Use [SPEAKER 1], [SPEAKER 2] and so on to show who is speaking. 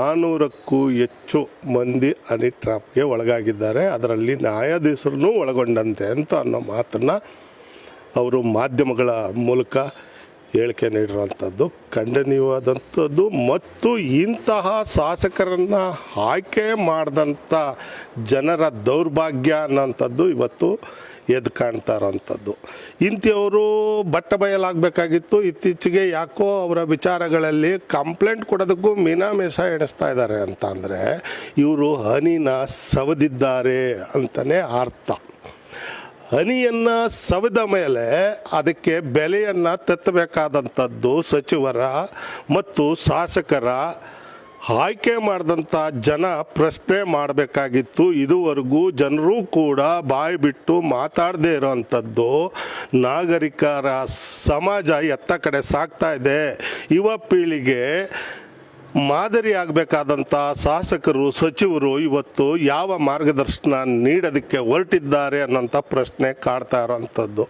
[SPEAKER 1] ನಾನ್ನೂರಕ್ಕೂ ಹೆಚ್ಚು ಮಂದಿ ಹನಿ ಟ್ರಾಪ್ಗೆ ಒಳಗಾಗಿದ್ದಾರೆ. ಅದರಲ್ಲಿ ನ್ಯಾಯಾಧೀಶರನ್ನೂ ಒಳಗೊಂಡಂತೆ ಅಂತ ಅನ್ನೋ ಮಾತನ್ನು ಅವರು ಮಾಧ್ಯಮಗಳ ಮೂಲಕ ಹೇಳಿಕೆ ನೀಡಿರುವಂಥದ್ದು, ಖಂಡನೀಯವಾದಂಥದ್ದು ಮತ್ತು ಇಂತಹ ಶಾಸಕರನ್ನು ಆಯ್ಕೆ ಮಾಡಿದಂಥ ಜನರ ದೌರ್ಭಾಗ್ಯ ಅನ್ನೋಂಥದ್ದು ಇವತ್ತು ಎದ್ದು ಕಾಣ್ತಾ ಇರೋವಂಥದ್ದು. ಇಂಥವರು ಬಟ್ಟ ಬಯಲಾಗಬೇಕಾಗಿತ್ತು. ಇತ್ತೀಚೆಗೆ ಯಾಕೋ ಅವರ ವಿಚಾರಗಳಲ್ಲಿ ಕಂಪ್ಲೇಂಟ್ ಕೊಡೋದಕ್ಕೂ ಮೀನಾಮೇಷ ಎಣಿಸ್ತಾ ಇದ್ದಾರೆ ಅಂತ ಅಂದರೆ ಇವರು ಹನಿನ ಸವದಿದ್ದಾರೆ ಅಂತಲೇ ಅರ್ಥ. ಹನಿಯನ್ನು ಸವಿದ ಮೇಲೆ ಅದಕ್ಕೆ ಬೆಲೆಯನ್ನು ತೆತ್ತಬೇಕಾದಂಥದ್ದು ಸಚಿವರ ಮತ್ತು ಶಾಸಕರ ಆಯ್ಕೆ ಮಾಡಿದಂಥ ಜನ ಪ್ರಶ್ನೆ ಮಾಡಬೇಕಾಗಿತ್ತು. ಇದುವರೆಗೂ ಜನರು ಕೂಡ ಬಾಯಿ ಬಿಟ್ಟು ಮಾತಾಡದೇ ಇರೋವಂಥದ್ದು ನಾಗರಿಕರ ಸಮಾಜ ಎತ್ತ ಕಡೆ ಸಾಗ್ತಾ ಯುವ ಪೀಳಿಗೆ ಮಾದರಿ ಆಗಬೇಕಾದಂಥ ಶಾಸಕರು ಸಚಿವರು ಇವತ್ತು ಯಾವ ಮಾರ್ಗದರ್ಶನ ನೀಡೋದಕ್ಕೆ ಹೊರಟಿದ್ದಾರೆ ಅನ್ನೋಂಥ ಪ್ರಶ್ನೆ ಕಾಡ್ತಾ ಇರೋವಂಥದ್ದು